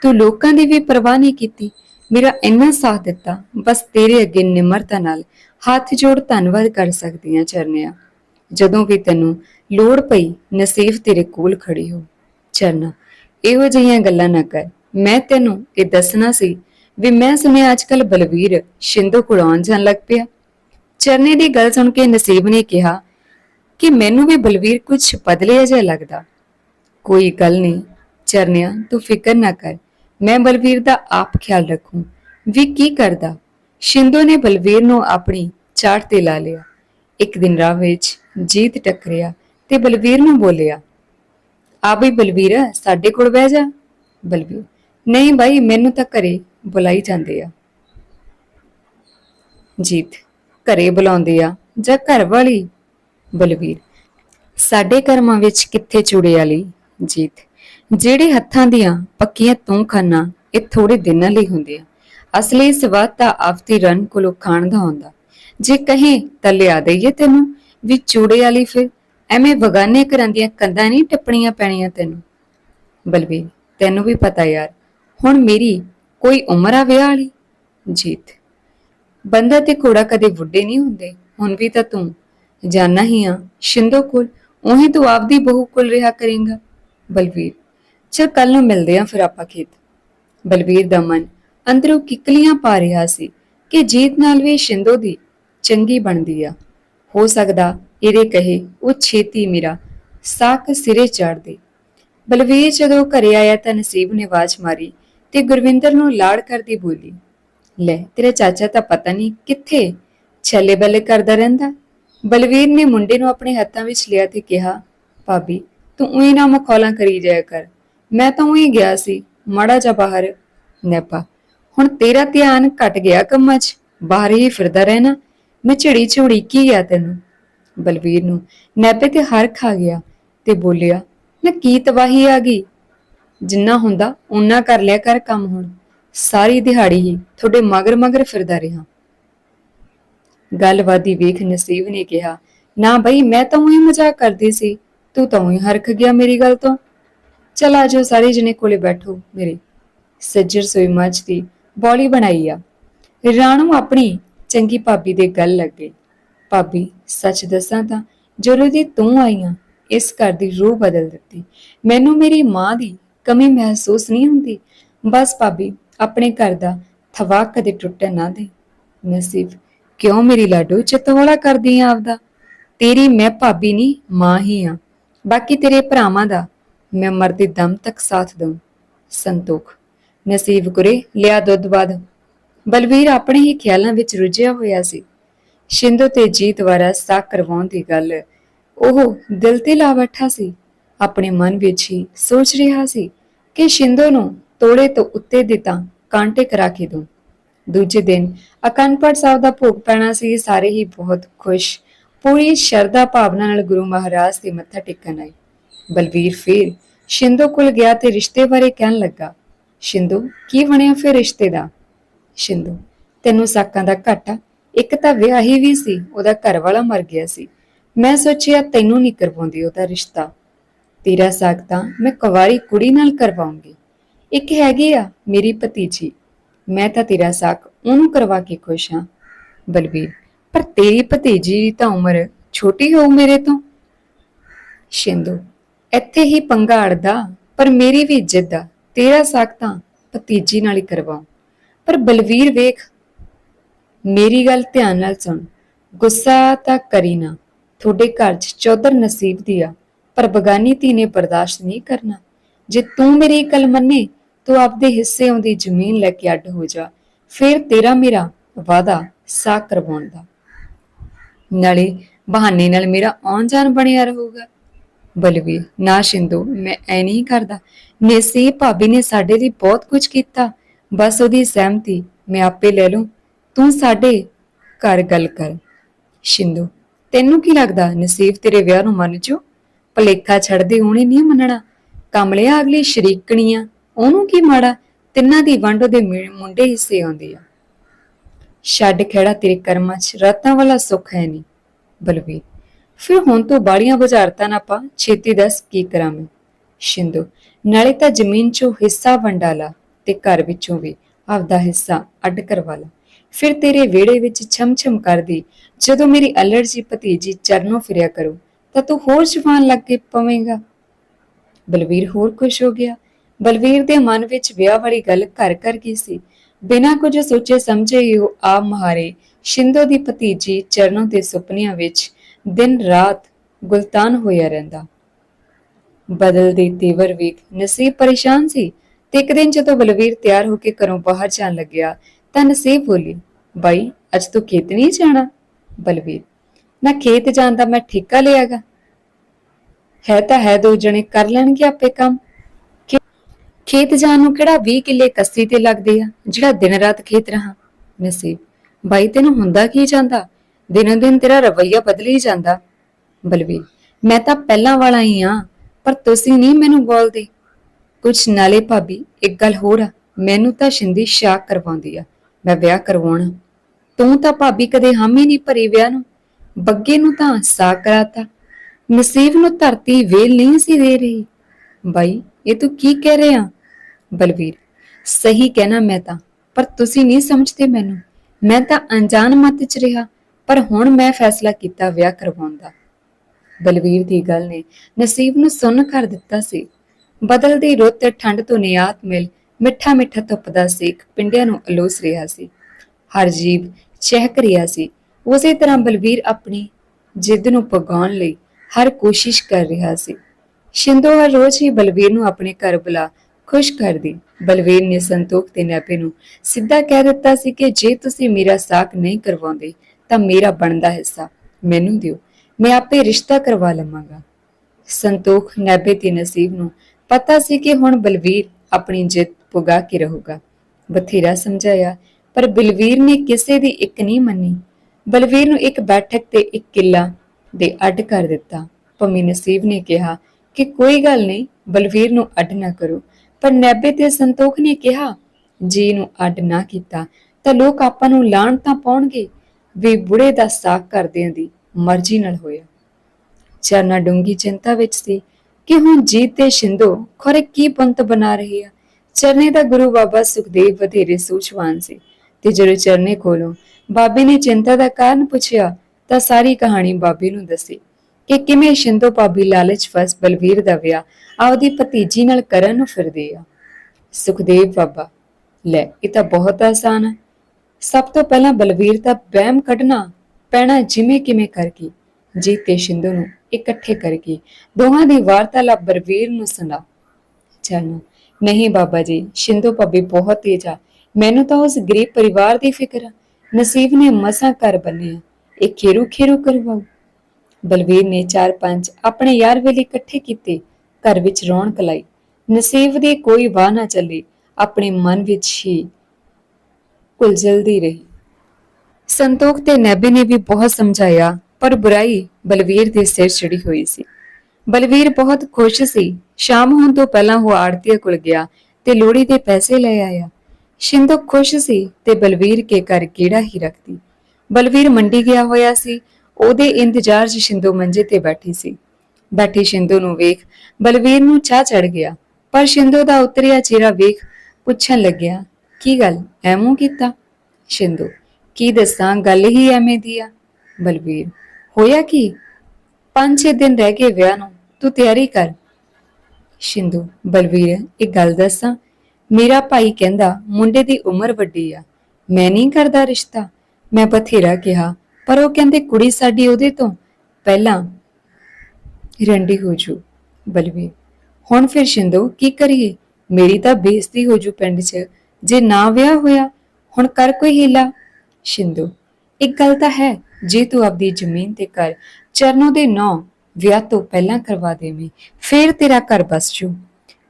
ਤੂੰ ਲੋਕਾਂ ਦੀ ਵੀ ਪਰਵਾਹ ਨਹੀਂ ਕੀਤੀ। ਮੇਰਾ ਇੰਨਾ ਸਾਥ ਦਿੱਤਾ। ਬਸ ਤੇਰੇ ਅੱਗੇ ਨਿਮਰਤਾ ਨਾਲ ਹੱਥ ਜੋੜ ਧੰਨਵਾਦ ਕਰ ਸਕਦੀ ਹਾਂ ਚਰਨਿਆ। ਜਦੋਂ ਵੀ ਤੈਨੂੰ ਲੋੜ ਪਈ, ਨਸੀਬ ਤੇਰੇ ਕੋਲ ਖੜੀ ਹੋ। ਚਰਨਾ, ਇਹੋ ਜਿਹੀਆਂ ਗੱਲਾਂ ਨਾ ਕਰ। ਮੈਂ ਤੈਨੂੰ ਇਹ ਦੱਸਣਾ ਸੀ ਵੀ ਮੈਂ ਸੁਣਿਆ ਅੱਜਕੱਲ ਬਲਵੀਰ ਸ਼ਿੰਦੋ ਆਉਣ ਜਾਣ ਲੱਗ ਪਿਆ। ਚਰਨੇ ਦੀ ਗੱਲ ਸੁਣ ਕੇ ਨਸੀਬ ਨੇ ਕਿਹਾ ਕਿ ਮੈਨੂੰ ਵੀ ਬਲਵੀਰ ਕੁਝ ਬਦਲਿਆ ਜਿਹਾ ਲੱਗਦਾ। ਕੋਈ ਗੱਲ ਨਹੀਂ, ਚਰਨਿਆ, ਤੂੰ ਫਿਕਰ ਨਾ ਕਰ। ਮੈਂ ਬਲਵੀਰ ਦਾ ਆਪ ਖਿਆਲ ਰੱਖੂ। ਵੀ ਕੀ ਕਰਦਾ? ਸ਼ਿੰਦੋ ਨੇ ਬਲਵੀਰ ਨੂੰ ਆਪਣੀ ਚਾਟ ਤੇ ਲਾ ਲਿਆ। ਇੱਕ ਦਿਨ ਰਾਹ ਵਿੱਚ ਜੀਤ ਟੱਕਰਿਆ ਤੇ ਬਲਵੀਰ ਨੂੰ ਬੋਲਿਆ, ਆ ਬਈ ਬਲਵੀਰ, ਸਾਡੇ ਕੋਲ ਬਹਿ ਜਾ। ਬਲਵੀਰ, ਨਹੀਂ ਬਾਈ, ਮੈਨੂੰ ਤਾਂ ਘਰੇ ਬੁਲਾਈ ਜਾਂਦੇ ਆ। ਜੀਤ, ਘਰੇ ਬੁਲਾਉਂਦੇ ਆ ਜਾਂ ਘਰ ਵਾਲੀ? ਬਲਵੀਰ, ਸਾਡੇ ਕਰਮਾਂ ਵਿੱਚ ਕਿੱਥੇ ਚੁੜਿਆ ਲਈ ਜੀਤ ਜਿਹੜੇ ਹੱਥਾਂ ਦੀਆਂ ਪੱਕੀਆਂ ਤੂੰ ਖਾਨਾ, ਇਹ ਥੋੜੇ ਦਿਨਾਂ ਲਈ ਹੁੰਦੇ ਆ। ਅਸਲੀ ਸਵਾਦ ਤਾਂ ਆਪਦੀ ਰਨ ਕੋਲੋਂ ਖਾਣ ਦਾ ਹੁੰਦਾ। ਜੇ ਕਹੇ ਤਾਂ ਲਿਆ ਦਈਏ ਤੈਨੂੰ, ਵੀ ਚੂੜੇ ਵਾਲੀ ਫਿਰ, ਐਵੇਂ ਬਗਾਨੇ ਘਰਾਂ ਦੀਆਂ ਕੰਧਾਂ ਨਹੀਂ ਟੱਪਣੀਆਂ ਪੈਣੀਆਂ ਤੈਨੂੰ। ਬਲਵੀਰ ਤੈਨੂੰ ਵੀ ਪਤਾ ਯਾਰ, ਹੁਣ ਮੇਰੀ ਕੋਈ ਉਮਰ ਆ ਵਿਆਹ ਵਾਲੀ? ਜੀਤ, ਬੰਦਾ ਤੇ ਘੋੜਾ ਕਦੇ ਬੁੱਢੇ ਨਹੀਂ ਹੁੰਦੇ। ਹੁਣ ਵੀ ਤਾਂ ਤੂੰ ਜਾਣਾ ਹੀ ਆ, ਸ਼ਿੰਦੋ ਕੋਲ, ਉਹੀ ਤੂੰ ਆਪਦੀ ਬਹੂ ਕੋਲ ਰਿਹਾ ਕਰੇਂਗਾ। ਬਲਵੀਰ ਚਲ ਕੱਲ ਨੂੰ ਮਿਲਦੇ ਆ ਫਿਰ ਆਪਾਂ ਖੇਤ। ਬਲਵੀਰ ਦਾ ਮਨ ਅੰਦਰੋਂ ਕਿਕਲੀਆਂ ਪਾ ਰਿਹਾ ਸੀ ਕਿ ਜੀਤ ਨਾਲ ਵੀ ਸ਼ਿੰਦੋ ਦੀ ਚੰਗੀ ਬਣਦੀ ਆ। ਹੋ ਸਕਦਾ ਇਹਦੇ ਕਹੇ, ਉਹ ਛੇਤੀ ਮੇਰਾ ਸਾਕ ਸਿਰੇ ਚੜ ਦੇ। ਬਲਵੀਰ ਜਦੋਂ ਘਰੇ ਆਇਆ ਤਾਂ ਨਸੀਬ ਨੇ ਆਵਾਜ਼ ਮਾਰੀ ਤੇ ਗੁਰਵਿੰਦਰ ਨੂੰ ਲਾੜ ਕਰਦੀ ਬੋਲੀ, ਲੈ, ਤੇਰਾ ਚਾਚਾ ਤਾਂ ਪਤਾ ਨਹੀਂ ਕਿੱਥੇ ਛੱਲੇ ਬੱਲੇ ਕਰਦਾ ਰਹਿੰਦਾ। ਬਲਵੀਰ ਨੇ ਮੁੰਡੇ ਨੂੰ ਆਪਣੇ ਹੱਥਾਂ ਵਿੱਚ ਲਿਆ ਤੇ ਕਿਹਾ, ਭਾਬੀ, ਤੂੰ ਉਹੀ ਨਾ ਮਖੌਲਾਂ ਕਰੀ ਜਾਇਆ ਕਰ। ਮੈਂ ਤਾਂ ਉਹੀ ਗਿਆ ਸੀ, ਮਾੜਾ ਜਾ ਬਾਹਰ। ਨੇਪਾ, ਹੁਣ ਤੇਰਾ ਧਿਆਨ ਘਟ ਗਿਆ ਕੰਮਾਂ 'ਚ, ਬਾਹਰ ਹੀ ਫਿਰਦਾ ਰਹਿਣਾ। ਮੈਂ ਝੜੀ ਝੋੜੀ ਕੀ ਗਿਆ ਤੈਨੂੰ? ਬਲਵੀਰ ਨੂੰ ਨੈਪੇ ਤੇ ਹਰ ਖਾ ਗਿਆ ਤੇ ਬੋਲਿਆ, ਨਾ ਕੀ ਤਬਾਹੀ ਆ ਗਈ? ਜਿੰਨਾ ਹੁੰਦਾ ਓਨਾ ਕਰ ਲਿਆ ਕਰ ਕੰਮ ਹੁਣ। ਸਾਰੀ ਦਿਹਾੜੀ ਹੀ ਤੁਹਾਡੇ ਮਗਰ ਮਗਰ ਫਿਰਦਾ ਰਿਹਾ। ਗੱਲਵਾਦੀ ਵੇਖ ਨਸੀਬ ਨੇ ਕਿਹਾ, ਨਾ ਬਈ, ਮੈਂ ਤਾਂ ਉਹੀ ਮਜ਼ਾਕ ਕਰਦੀ ਸੀ। ਤੂੰ ਤਾਂ ਉਹੀ ਹਰਖ ਗਿਆ ਮੇਰੀ ਗੱਲ ਤੋਂ। ਚਲ ਆ ਜਾਓ ਸਾਰੇ ਜਣੇ ਕੋਲੇ ਬੈਠੋ ਮੇਰੇ। ਸੱਜਰ ਸੋਈ ਮੱਝ ਦੀ ਬੋਲੀ ਬਣਾਈ ਆ। ਰਾਣੂ ਆਪਣੀ ਚੰਗੀ ਭਾਬੀ ਦੇ ਗੱਲ ਲੱਗ। ਭਾਬੀ, ਸੱਚ ਦੱਸਾਂ ਤਾਂ ਜਦੋਂ ਦੀ ਤੂੰ ਆਈਆਂ, ਇਸ ਘਰ ਦੀ ਰੂਹ ਬਦਲ ਦਿੱਤੀ। ਮੈਨੂੰ ਮੇਰੀ ਮਾਂ ਦੀ ਕਮੀ ਮਹਿਸੂਸ ਨਹੀਂ ਹੁੰਦੀ। ਬਸ ਭਾਬੀ, ਆਪਣੇ ਘਰ ਦਾ ਥਵਾ ਕਦੇ ਟੁੱਟਣ ਨਾ ਦੇ। ਨਸੀਬ ਕਿਉਂ ਮੇਰੀ ਲਾਡੋ ਚਤਵਲਾ ਕਰਦੀ ਆ ਆਪਦਾ? ਤੇਰੀ ਮੈਂ ਭਾਬੀ ਨਹੀਂ, ਮਾਂ ਹੀ ਆ। ਬਾਕੀ ਤੇਰੇ ਭਰਾਵਾਂ ਦਾ ਮੈਂ ਮਰਦੇ ਦਮ ਤੱਕ ਸਾਥ ਦਊਂ। ਸੰਤੋਖ। ਨਸੀਬ ਕੁਰੇ, ਲਿਆ ਦੁੱਧ ਬਾਦ। ਬਲਵੀਰ ਆਪਣੇ ਹੀ ਖਿਆਲਾਂ ਵਿੱਚ ਰੁੱਝਿਆ ਹੋਇਆ ਸੀ। ਸ਼ਿੰਦੋ ਤੇ ਜੀਤ ਵਾਰਾ ਸਾਕ ਕਰਵਾਉਣ ਦੀ ਗੱਲ, ਉਹ ਦਿਲ ਤੇ ਲਾ ਬੈਠਾ ਸੀ। ਆਪਣੇ ਮਨ ਵਿੱਚ ਹੀ ਸੋਚ ਰਿਹਾ ਸੀ ਕਿ ਸ਼ਿੰਦੋ ਨੂੰ ਤੋੜੇ ਤੋਂ ਉੱਤੇ ਦਿੱਤਾ ਕਾਂਟੇ ਕਰਾ ਕੇ ਦੋ ਦੂਜੇ ਦਿਨ ਅਕੰਡ ਪਾਠ ਸਾਹਿਬ ਦਾ ਭੋਗ ਪੈਣਾ ਸੀ, ਸਾਰੇ ਹੀ ਬਹੁਤ ਖੁਸ਼। ਪੂਰੀ ਸ਼ਰਧਾ ਭਾਵਨਾ ਨਾਲ ਗੁਰੂ ਮਹਾਰਾਜ ਦੇ ਮੱਥਾ ਟੇਕਣ ਆਏ। ਬਲਵੀਰ ਫਿਰ ਸ਼ਿੰਦੋ ਕੋਲ ਗਿਆ ਤੇ ਰਿਸ਼ਤੇ ਬਾਰੇ ਕਹਿਣ ਲੱਗਾ, ਸ਼ਿੰਦੋ, ਕੀ ਬਣਿਆ ਫਿਰ ਰਿਸ਼ਤੇ ਦਾ? ਸ਼ਿੰਦੋ, ਤੈਨੂੰ ਸਾਕਾਂ ਦਾ ਘਾਟਾ। ਇੱਕ ਤਾਂ ਵਿਆਹੀ ਵੀ ਸੀ, ਉਹਦਾ ਘਰ ਵਾਲਾ ਮਰ ਗਿਆ ਸੀ। ਮੈਂ ਸੋਚਿਆ ਤੈਨੂੰ ਨਹੀਂ ਕਰਵਾਉਂਦੀ ਉਹਦਾ ਰਿਸ਼ਤਾ। ਤੇਰਾ ਸਾਕ ਤਾਂ ਮੈਂ ਕੁਵਾਰੀ ਕੁੜੀ ਨਾਲ ਕਰਵਾਉਂਗੀ। ਇੱਕ ਹੈਗੀ ਆ ਮੇਰੀ ਭਤੀਜੀ। ਮੈਂ ਤਾਂ ਤੇਰਾ ਸਾਕ ਉਹਨੂੰ ਕਰਵਾ ਕੇ ਖੁਸ਼ ਹਾਂ। ਬਲਬੀਰ, ਪਰ ਤੇਰੀ ਭਤੀਜੀ ਦੀ ਤਾਂ ਉਮਰ ਛੋਟੀ ਹੋਊ ਮੇਰੇ ਤੋਂ? ਸ਼ਿੰਦੂ ਇੱਥੇ ਹੀ ਪੰਗਾ ਅੜਦਾ ਪਰ ਮੇਰੀ ਵੀ ਇੱਜ਼ਤ ਆ ਤੇਰਾ ਸਾਕ ਤਾਂ ਭਤੀਜੀ ਨਾਲ ਹੀ ਕਰਵਾਉ। ਪਰ ਬਲਵੀਰ ਵੇਖ, ਮੇਰੀ ਗੱਲ ਧਿਆਨ ਨਾਲ ਸੁਣ। ਗੁੱਸਾ ਤਾਂ ਕਰੀ ਨਾ। ਤੁਹਾਡੇ ਘਰ 'ਚ ਚੌਧਰ ਨਸੀਬ ਦੀ ਆ, ਪਰ ਬਗਾਨੀ ਧੀ ਨੇ ਬਰਦਾਸ਼ਤ ਨਹੀਂ ਕਰਨਾ। ਜੇ ਤੂੰ ਮੇਰੀ ਗੱਲ ਮੰਨੇ, ਤੂੰ ਆਪਦੇ ਹਿੱਸੇ ਆਉਂਦੀ ਜ਼ਮੀਨ ਲੈ ਕੇ ਅੱਡ ਹੋ ਜਾ। ਫਿਰ ਤੇਰਾ ਮੇਰਾ ਵਾਦਾ ਸਾਕ ਕਰਵਾਉਣ ਦਾ। ਨਾਲੇ ਬਹਾਨੇ ਨਾਲ ਮੇਰਾ ਆਉਣ ਜਾਣ ਬਣਿਆ ਰਹੂਗਾ। ਬਲਵੀਰ, ਨਾ ਸ਼ਿੰਦੂ ਮੈਂ ਐ ਨਹੀਂ ਕਰਦਾ। ਨੇਸੀ ਭਾਬੀ ਨੇ ਸਾਡੇ ਲਈ ਬਹੁਤ ਕੁਝ ਕੀਤਾ। ਬਸ ਉਹਦੀ ਸਹਿਮਤੀ, ਮੈਂ ਆਪੇ ਲੈ ਲੂੰ। ਤੂੰ ਸਾਡੇ ਘਰ ਗੱਲ ਕਰ। ਸ਼ਿੰਦੋ ਤੈਨੂੰ ਕੀ ਲੱਗਦਾ ਨਸੀਬ ਤੇਰੇ ਵਿਆਹ ਨੂੰ ਮੰਨ ਜੂ? ਭਲੇਖਾ ਛੱਡਦੇ ਉਹਨੇ ਨਹੀਂ ਮੰਨਣਾ। ਕਮਲਿਆ ਅਗਲੀ ਸ਼ਰੀਕਣੀ ਆ। ਉਹਨੂੰ ਕੀ ਮਾੜਾ? ਤਿੰਨਾਂ ਦੀ ਵੰਡ ਉਹਦੇ ਮੁੰਡੇ ਹਿੱਸੇ ਆਉਂਦੀ ਆ। ਛੱਡ ਖੇੜਾ ਤੇਰੇ ਕਰਮਾਂ 'ਚ। ਰਾਤਾਂ ਵਾਲਾ ਸੁੱਖ ਹੈ ਨਹੀਂ। ਬਲਵੀਰ ਫਿਰ ਹੁਣ ਤੋਂ ਬਾੜੀਆਂ ਬੁਝਾਰਤਾਂ ਨਾ ਪਾ ਛੇਤੀ ਦੱਸ ਕੀ ਕਰਾਂ ਮੈਂ ਸ਼ਿੰਦੋ, ਨਾਲੇ ਤਾਂ ਜ਼ਮੀਨ 'ਚੋਂ ਹਿੱਸਾ ਵੰਡਾ ਲਾ ਤੇ ਘਰ ਵਿੱਚੋਂ ਵੀ ਆਪਦਾ ਹਿੱਸਾ ਅੱਡ ਕਰਵਾ ਲਾ ਫਿਰ ਤੇਰੇ ਵਿਹੜੇ ਵਿੱਚ ਛਮ-ਛਮ ਕਰਦੀ, ਜਦੋਂ ਮੇਰੀ ਅਲੜ ਭਤੀਜੀ ਚਰਨੋਂ ਫਿਰਿਆ ਕਰੂ, ਤਾਂ ਤੂੰ ਹੋਰ ਜਵਾਨ ਲੱਗ ਕੇ ਪਵੇਂਗਾ। ਬਲਵੀਰ ਹੋਰ ਖੁਸ਼ ਹੋ ਗਿਆ। ਬਲਵੀਰ ਦੇ ਮਨ ਵਿੱਚ ਵਿਆਹ ਵਾਲੀ ਗੱਲ ਘਰ ਕਰ ਗਈ ਸੀ। ਬਿਨਾਂ ਕੁਝ ਸੋਚੇ ਸਮਝੇ ਹੀ ਉਹ ਆਪ ਮਹਾਰੇ ਸ਼ਿੰਦੋ ਦੀ ਭਤੀਜੀ ਚਰਨੋਂ ਦੇ ਸੁਪਨਿਆਂ ਵਿੱਚ ਦਿਨ ਰਾਤ ਗੁਲਤਾਨ ਹੋਇਆ ਰਹਿੰਦਾ। ਬਦਲਦੇ ਤੇਵਰ ਵੇਖ ਨਸੀਬ ਪਰੇਸ਼ਾਨ ਸੀ ਤੇ ਇੱਕ ਦਿਨ ਜਦੋਂ ਬਲਵੀਰ ਤਿਆਰ ਹੋ ਕੇ ਘਰੋਂ ਬਾਹਰ ਜਾਣ ਲੱਗਿਆ, ਤਾਂ ਨਸੀਬ ਬੋਲੀ, ਬਾਈ, ਅੱਜ ਤੂੰ ਖੇਤ ਨਹੀਂ ਜਾਣਾ? ਬਲਵੀਰ, ਨਾ ਖੇਤ ਜਾਣ ਦਾ ਮੈਂ ਠੇਕਾ ਲਿਆਗਾ। ਹੈ ਤਾਂ ਹੈ ਦੋ ਜਣੇ ਕਰ ਲੈਣਗੇ ਆਪੇ ਕੰਮ। ਖੇਤ ਜਾਣ ਨੂੰ ਕਿਹੜਾ 20 ਕਿੱਲੇ ਕੱਸੀ ਤੇ ਲੱਗਦੇ ਆ, ਜਿਹੜਾ ਦਿਨ ਰਾਤ ਖੇਤ ਰਹਾ। ਨਸੀਬ, ਬਾਈ, ਤੈਨੂੰ ਹੁੰਦਾ ਕੀ ਜਾਂਦਾ? ਦਿਨੋ ਦਿਨ ਤੇਰਾ ਰਵਈਆ ਬਦਲੀ ਜਾਂਦਾ। ਬਲਵੀਰ, ਮੈਂ ਤਾਂ ਪਹਿਲਾਂ ਵਾਲਾ ਹੀ ਆ, ਪਰ ਤੁਸੀਂ ਨਹੀਂ ਮੈਨੂੰ ਬੋਲਦੇ। ਕੁਛ ਨਾਲੇ ਭਾਬੀ, ਇੱਕ ਗੱਲ ਹੋਰ ਆ, ਮੈਨੂੰ ਤਾਂ ਸ਼ਿੰਦੀ ਸ਼ਾਕ ਕਰਵਾਉਂਦੀ ਆ, ਮੈਂ ਵਿਆਹ ਕਰਵਾਉਣਾ। ਤੂੰ ਤਾਂ ਭਾਬੀ ਕਦੇ ਹਾਮੀ ਨਹੀਂ ਭਰੀ ਵਿਆਹ ਨੂੰ, ਬੱਗੇ ਨੂੰ ਤਾਂ ਸਾਕ ਕਰਾਤਾ। ਨਸੀਬ ਨੂੰ ਧਰਤੀ ਵੇਲ ਨਹੀਂ ਸੀ ਦੇ ਰਹੀ। ਬਾਈ, ਇਹ ਤੂੰ ਕੀ ਕਹਿ ਰਿਹਾ? ਬਲਵੀਰ, ਸਹੀ ਕਹਿਣਾ ਮੈਂ ਤਾਂ, ਪਰ ਤੁਸੀਂ ਨਹੀਂ ਸਮਝਦੇ ਮੈਨੂੰ। ਮੈਂ ਤਾਂ ਅਣਜਾਣ ਮਤ ਚ ਰਿਹਾ ਪਰ ਹੁਣ ਮੈਂ ਫੈਸਲਾ ਕੀਤਾ ਵਿਆਹ ਕਰਵਾਉਣ ਦਾ। ਬਲਵੀਰ ਦੀ ਗੱਲ ਨੇ ਨਸੀਬ ਨੂੰ ਸੁੰਨ ਕਰ ਦਿੱਤਾ ਸੀ। ਬਦਲਦੀ ਰੁੱਤ ਤੇ ਠੰਡ ਤੋਂ ਨਿਆਤ ਮਿਲ ਮਿੱਠਾ ਮਿੱਠਾ ਧੁੱਪ ਸੇਕ ਪਿੰਡਿਆਂ ਨੂੰ ਅਲੋਸ ਰਿਹਾ ਸੀ। ਹਰ ਜੀਵ ਚਹਿਕ ਰਿਹਾ ਸੀ। ਉਸੇ ਤਰ੍ਹਾਂ ਬਲਵੀਰ ਆਪਣੀ ਜਿੱਦ ਨੂੰ ਪਗਾਉਣ ਲਈ ਹਰ ਕੋਸ਼ਿਸ਼ ਕਰ ਰਿਹਾ ਸੀ। ਸ਼ਿੰਦੋ ਹਰ ਰੋਜ਼ ਹੀ ਬਲਵੀਰ ਨੂੰ ਆਪਣੇ ਘਰ ਬੁਲਾ ਖੁਸ਼ ਕਰਦੀ। ਬਲਵੀਰ ਨੇ ਸੰਤੋਖ ਦੇ ਨੈਪੇ ਨੂੰ ਸਿੱਧਾ ਕਹਿ ਦਿੱਤਾ ਸੀ ਕਿ ਜੇ ਤੁਸੀਂ ਮੇਰਾ ਸਾਕ ਨਹੀਂ ਕਰਵਾਉਂਦੇ ਤਾਂ ਮੇਰਾ ਬਣਦਾ ਹਿੱਸਾ ਮੈਨੂੰ ਦਿਓ। ਮੈਂ ਆਪੇ ਰਿਸ਼ਤਾ ਕਰਵਾ ਲਵਾਂਗਾ। ਸੰਤੋਖ ਨੈਬੇ ਤੇ ਨਸੀਬ ਨੂੰ ਪਤਾ ਸੀ ਕਿ ਹੁਣ ਬਲਵੀਰ ਆਪਣੀ ਜਿੱਦ ਪੁਗਾ ਕੇ ਰਹੂਗਾ। ਬਥੇਰਾ ਸਮਝਾਇਆ, ਪਰ ਬਲਵੀਰ ਨੇ ਕਿਸੇ ਦੀ ਇੱਕ ਨਹੀਂ ਮੰਨੀ। ਬਲਵੀਰ ਨੂੰ ਇੱਕ ਬੈਠਕ ਤੇ ਇੱਕ ਕਿੱਲਾ ਦੇ ਅੱਡ ਕਰ ਦਿੱਤਾ। ਭਮੀ ਨਸੀਬ ਨੇ ਕਿਹਾ ਕਿ ਕੋਈ ਗੱਲ ਨਹੀਂ, ਬਲਵੀਰ ਨੂੰ ਅੱਡ ਨਾ ਕਰੋ। ਪਰ ਨੈਬੇ ਤੇ ਸੰਤੋਖ ਨੇ ਕਿਹਾ, ਜੀ ਨੂੰ ਅੱਡ ਨਾ ਕੀਤਾ ਤਾਂ ਲੋਕ ਆਪਾਂ ਨੂੰ ਲਾਣ ਤਾਂ ਪਾਉਣਗੇ। ਵੀ ਬੁੜੇ ਦਾ ਸਾਕ ਕਰਦਿਆਂ ਦੀ ਮਰਜ਼ੀ ਨਾਲ ਹੋਇਆ। ਚਰਨਾ ਡੂੰਗੀ ਚਿੰਤਾ ਵਿੱਚ ਸੀ ਕਿ ਹੁਣ ਜੀਤ ਤੇ ਸ਼ਿੰਦੋ ਖਰੇ ਕੀ ਪੰਤ ਬਣਾ ਰਹੀ ਆ। ਚਰਨੇ ਦਾ ਗੁਰੂ ਬਾਬਾ ਸੁਖਦੇਵ ਵਧੇਰੇ ਸੂਝਵਾਨ ਸੀ ਤੇ ਜਦੋਂ ਚਰਨੇ ਕੋਲੋਂ ਬਾਬੇ ਨੇ ਚਿੰਤਾ ਦਾ ਕਾਰਨ ਪੁੱਛਿਆ ਤਾਂ ਸਾਰੀ ਕਹਾਣੀ ਬਾਬੇ ਨੂੰ ਦੱਸੀ ਕਿ ਕਿਵੇਂ ਸ਼ਿੰਦੋ ਭਾਬੀ ਲਾਲਚ ਫਸ ਬਲਵੀਰ ਦਾ ਵਿਆਹ ਆਪਦੀ ਭਤੀਜੀ ਨਾਲ ਕਰਨ ਨੂੰ ਫਿਰਦੀ ਆ। ਸੁਖਦੇਵ ਬਾਬਾ, ਲੈ, ਇਹ ਤਾਂ ਬਹੁਤ ਆਸਾਨ ਹੈ ਸਭ ਤੋਂ ਪਹਿਲਾਂ ਬਲਵੀਰ ਦਾ ਵਹਿਮ ਕੱਢਣਾ ਪੈਣਾ ਜਿਵੇਂ ਕਿਵੇਂ ਕਰਕੇ, ਜੀਤ ਤੇ ਸ਼ਿੰਦੋ ਨੂੰ ਇਕੱਠੇ ਕਰਕੇ, ਦੋਹਾਂ ਦੀ ਵਾਰਤਾਲਾਪ ਬਲਵੀਰ ਨੂੰ ਸੁਣਾ। ਚਲੋ ਨਹੀਂ ਬਾਬਾ ਜੀ, ਸ਼ਿੰਦੋ ਭਾਬੀ ਬਹੁਤ ਤੇਜ ਆ। ਮੈਨੂੰ ਤਾਂ ਉਸ ਗਰੀਬ ਪਰਿਵਾਰ ਦੀ ਫਿਕਰ ਆ। ਨਸੀਬ ਨੇ ਮਸਾਂ ਘਰ ਬੰਨਿਆ। ਇਹ ਖੇਰੂ ਖੇਰੂ ਕਰਵਾਉ। ਬਲਵੀਰ ਨੇ ਚਾਰ ਪੰਜ ਆਪਣੇ ਯਾਰ ਵੇਲੇ ਇਕੱਠੇ ਕੀਤੇ, ਘਰ ਵਿੱਚ ਰੌਣਕ ਲਾਈ। ਨਸੀਬ ਦੀ ਕੋਈ ਵਾਹ ਨਾ ਚੱਲੀ। ਆਪਣੇ ਮਨ ਵਿੱਚ ਹੀ ਕੁਲਜਲਦੀ ਰਹੀ। ਸੰਤੋਖ ਤੇ ਨੈਬੇ ਨੇ ਵੀ ਬਹੁਤ ਸਮਝਾਇਆ, ਪਰ ਬੁਰਾਈ ਬਲਵੀਰ ਦੇ ਸਿਰ ਚੜੀ ਹੋਈ ਸੀ। ਬਲਵੀਰ ਬਹੁਤ ਖੁਸ਼ ਸੀ। ਸ਼ਾਮ ਹੋਣ ਤੋਂ ਪਹਿਲਾਂ ਉਹ ਆੜਤੀਆ ਕੋਲ ਗਿਆ ਤੇ ਲੋੜੀ ਦੇ ਪੈਸੇ ਲੈ ਆਇਆ। ਸ਼ਿੰਦੋ ਖੁਸ਼ ਸੀ ਤੇ ਬਲਵੀਰ ਕੇ ਘਰ ਕਿਹੜਾ ਹੀ ਰੱਖਦੀ। ਬਲਵੀਰ ਮੰਡੀ ਗਿਆ ਹੋਇਆ ਸੀ। ਉਹਦੇ ਇੰਤਜ਼ਾਰ 'ਚ ਸ਼ਿੰਦੋ ਮੰਜੇ ਤੇ ਬੈਠੀ ਸੀ। ਬੈਠੀ ਸ਼ਿੰਦੋ ਨੂੰ ਵੇਖ ਬਲਵੀਰ ਨੂੰ ਚਾਹ ਚੜ ਗਿਆ। ਪਰ ਸ਼ਿੰਦੋ ਦਾ ਉਤਰਿਆ ਚਿਹਰਾ ਵੇਖ ਪੁੱਛਣ ਲੱਗਿਆ ਕੀ ਗੱਲ? ਐਮੋਂ ਕੀਤਾ? ਸ਼ਿੰਦੋ ਕੀ ਦੱਸਾਂ? ਗੱਲ ਹੀ ਐਵੇਂ ਦੀ ਆ। ਬਲਵੀਰ, ਹੋਇਆ ਕੀ? ਪੰਜ ਛੇ ਦਿਨ ਰਹਿ ਗਏ ਵਿਆਹ ਨੂੰ, ਤੂੰ ਤਿਆਰੀ ਕਰ। ਸ਼ਿੰਦੂ ਬਲਵੀਰ, ਇੱਕ ਗੱਲ ਦੱਸਾਂ? ਮੇਰਾ ਭਾਈ ਕਹਿੰਦਾ, ਮੁੰਡੇ ਦੀ ਉਮਰ ਵੱਡੀ ਆ। ਮੈਂ ਨਹੀਂ ਕਰਦਾ ਰਿਸ਼ਤਾ। ਮੈਂ ਬਥੇਰਾ ਕਿਹਾ, ਪਰ ਉਹ ਕਹਿੰਦੇ ਕੁੜੀ ਸਾਡੀ ਉਹਦੇ ਤੋਂ। ਪਹਿਲਾਂ ਰੰਡੀ ਹੋ ਜੂ, ਬਲਵੀਰ। ਹੁਣ ਫਿਰ ਸ਼ਿੰਦੂ ਕੀ ਕਰੀਏ? ਮੇਰੀ ਤਾਂ ਬੇਇੱਜ਼ਤੀ ਹੋ ਜੂ ਪਿੰਡ 'ਚ। ਜੇ ਨਾ ਵਿਆਹ ਹੋਇਆ, ਹੁਣ ਕਰ ਕੋਈ ਹੀਲਾ? ਸ਼ਿੰਦੋ ਇੱਕ ਗੱਲ ਤਾਂ ਹੈ, ਜੇ ਤੂੰ ਆਪਦੀ ਜ਼ਮੀਨ ਤੇ ਕਰ, ਚਰਨੋਂ ਦੇ ਨਾਂ ਵਿਆਹ ਤੋਂ ਪਹਿਲਾਂ ਕਰਵਾ ਦੇਵੇਂ, ਫਿਰ ਤੇਰਾ ਘਰ ਬਸ ਜੂ।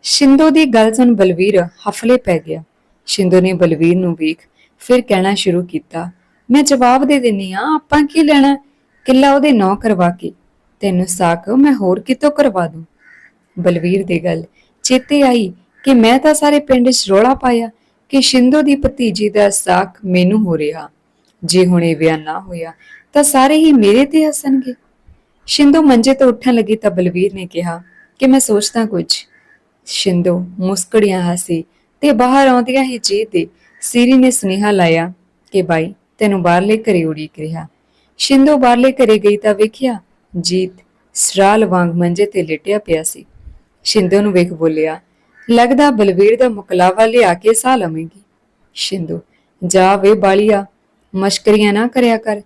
ਸ਼ਿੰਦੋ ਦੀ ਗੱਲ ਸੁਣ ਬਲਵੀਰ, ਹਫਲੇ ਪੈ ਗਿਆ। ਸ਼ਿੰਦੋ ਨੇ ਬਲਵੀਰ ਨੂੰ ਵੇਖ, ਫਿਰ ਕਹਿਣਾ ਸ਼ੁਰੂ ਕੀਤਾ, ਮੈਂ ਜਵਾਬ ਦੇ ਦਿੰਨੀ ਆ, ਆਪਾਂ ਕੀ ਲੈਣਾ? ਕਿੱਲਾ ਉਹਦੇ ਨਾਂ ਕਰਵਾ ਕੇ। ਤੈਨੂੰ ਸਾਕ, ਮੈਂ ਹੋਰ ਕਿਤੋਂ ਕਰਵਾ ਦੂੰ? ਬਲਵੀਰ ਦੀ ਗੱਲ ਚੇਤੇ ਆਈ ਕਿ ਮੈਂ ਤਾਂ ਸਾਰੇ ਪਿੰਡ 'ਚ ਰੋਲਾ ਪਾਇਆ ਕਿ ਸ਼ਿੰਦੋ ਦੀ ਭਤੀਜੀ ਦਾ ਸਾਕ ਮੈਨੂੰ ਹੋ ਰਿਹਾ। ਜੇ ਹੁਣ ਇਹ ਵਿਆਹ ਨਾ ਹੋਇਆ, ਤਾਂ ਸਾਰੇ ਹੀ ਮੇਰੇ ਤੇ ਹੱਸਣਗੇ। ਸ਼ਿੰਦੋ ਮੰਜੇ ਤੋਂ ਉੱਠਣ ਲੱਗੀ ਤਾਂ ਬਲਵੀਰ ਨੇ ਕਿਹਾ, ਕਿ ਮੈਂ ਸੋਚਦਾ ਕੁਝ। ਸ਼ਿੰਦੋ, ਮੁਸਕੜੀਆਂ ਹੱਸੀ ਤੇ ਬਾਹਰ ਆਉਂਦਿਆਂ ਹੀ ਜੀ ਤੇ ਸੀਰੀ ਨੇ ਸੁਨੇਹਾ ਲਾਇਆ ਕਿ ਬਾਈ, ਤੈਨੂੰ ਬਾਹਰਲੇ ਘਰੇ ਉਡੀਕ ਰਿਹਾ। ਸ਼ਿੰਦੋ ਬਾਹਰਲੇ ਘਰੇ ਗਈ ਤਾਂ ਵੇਖਿਆ, ਜੀਤ ਸਰਾਲ ਵਾਂਗ ਮੰਜੇ ਤੇ ਲੇਟਿਆ ਪਿਆ ਸੀ। ਸ਼ਿੰਦੋ ਨੂੰ ਵੇਖ ਬੋਲਿਆ ਲੱਗਦਾ ਬਲਵੀਰ ਦਾ ਮੁਕਲਾਵਾ ਲਿਆ ਕੇ ਸਾਹ ਲਵੇਂਗੀ। ਸ਼ਿੰਦੋ, ਜਾ ਵੇ ਬਾਲੀਆ, ਮਸ਼ਕਰੀਆਂ ਨਾ ਕਰਿਆ ਕਰ।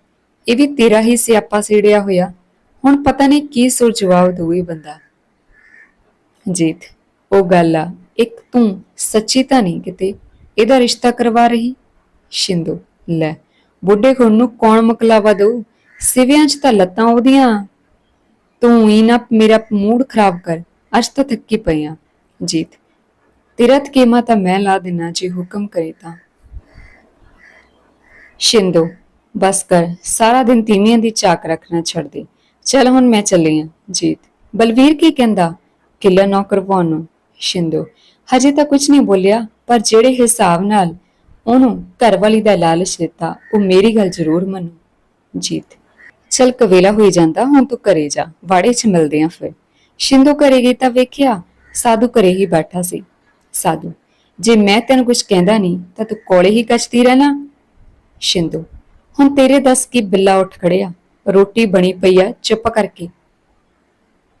ਇਹ ਵੀ ਤੇਰਾ ਹੀ ਸਿਆਪਾ ਸੇੜਿਆ ਹੋਇਆ। ਹੁਣ ਪਤਾ ਨਹੀਂ ਕੀ ਸੁਰ ਜਵਾਬ ਦਊਗੀ ਬੰਦਾ। ਜੀਤ, ਉਹ ਗੱਲ ਆ, ਇੱਕ ਤੂੰ ਸੱਚੀ ਤਾਂ ਨਹੀਂ ਕਿਤੇ ਇਹਦਾ ਰਿਸ਼ਤਾ ਕਰਵਾ ਰਹੀ? ਸ਼ਿੰਦੋ, ਲੈ, ਬੁੱਢੇ ਖੁਣ ਨੂੰ ਕੌਣ ਮੁਕਲਾਵਾ ਦਊ? ਸਿਵਿਆਂ 'ਚ ਤਾਂ ਲੱਤਾਂ ਉਹਦੀਆਂ। ਤੂੰ ਹੀ ਨਾ ਮੇਰਾ ਮੂਡ ਖਰਾਬ ਕਰ। ਅੱਜ ਤਾਂ ਥੱਕੀ ਪਈ ਆ। ਜੀਤ ਤਿਰਤ ਕੀਮਾ ਤਾਂ ਮੈਂ ਲਾ ਦੇਣਾ, ਜੇ ਹੁਕਮ ਕਰੇ ਤਾਂ। ਸ਼ਿੰਦੋ, ਬਸ ਕਰ, ਸਾਰਾ ਦਿਨ ਤੀਵੀਆਂ ਦੀ ਚਾਕ ਰੱਖਣਾ ਛੱਡ ਦੇ। ਚਲ ਹੁਣ ਮੈਂ ਚੱਲੀ ਆ, ਜੀਤ। ਬਲਵੀਰ ਕੀ ਕਹਿੰਦਾ? ਕਿੱਲਾ ਨੌ ਨੂੰ। ਸ਼ਿੰਦੋ, ਹਜੇ ਤਾਂ ਕੁਝ ਨਹੀਂ ਬੋਲਿਆ, ਪਰ ਜਿਹੜੇ ਹਿਸਾਬ ਨਾਲ ਉਹਨੂੰ ਘਰਵਾਲੀ ਦਾ ਲਾਲਚ ਦਿੱਤਾ, ਉਹ ਮੇਰੀ ਗੱਲ ਜ਼ਰੂਰ ਮੰਨੂ। ਜੀਤ, ਚਲ ਕਵੇਲਾ ਹੋਈ ਜਾਂਦਾ, ਹੁਣ ਤੂੰ ਘਰੇ ਜਾ, ਵਾੜੇ 'ਚ ਮਿਲਦੇ ਆ ਫਿਰ। ਸ਼ਿੰਦੋ ਘਰੇ ਗਈ ਤਾਂ ਵੇਖਿਆ, ਸਾਧੂ ਘਰੇ ਹੀ ਬੈਠਾ ਸੀ। ਸਾਧੂ, ਜੇ ਮੈਂ ਤੈਨੂੰ ਕੁਝ ਕਹਿੰਦਾ ਨਹੀਂ, ਤਾਂ ਤੂੰ ਕੋਲੇ ਹੀ ਕੱਚਦੀ ਰਹਿਣਾ। ਸ਼ਿੰਦੋ, ਹੁਣ ਤੇਰੇ ਦੱਸ ਕੀ ਬਿੱਲਾ ਉੱਠ ਖੜਿਆ? ਰੋਟੀ ਬਣੀ ਪਈ ਆ, ਚੁੱਪ ਕਰਕੇ।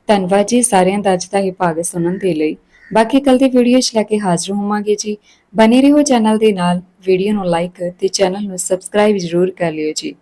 ਧੰਨਵਾਦ ਜੀ ਸਾਰਿਆਂ ਦਾ ਅੱਜ ਦਾ ਇਹ ਭਾਗ ਸੁਣਨ ਦੇ ਲਈ। ਬਾਕੀ ਕੱਲ ਦੀ ਵੀਡੀਓ 'ਚ ਲੈ ਕੇ ਹਾਜ਼ਰ ਹੋਵਾਂਗੇ ਜੀ। ਬਨੇ ਰਹੋ ਚੈਨਲ ਦੇ ਨਾਲ। ਵੀਡੀਓ ਨੂੰ ਲਾਈਕ ਤੇ ਚੈਨਲ ਨੂੰ ਸਬਸਕ੍ਰਾਈਬ ਜ਼ਰੂਰ ਕਰ ਲਿਓ ਜੀ।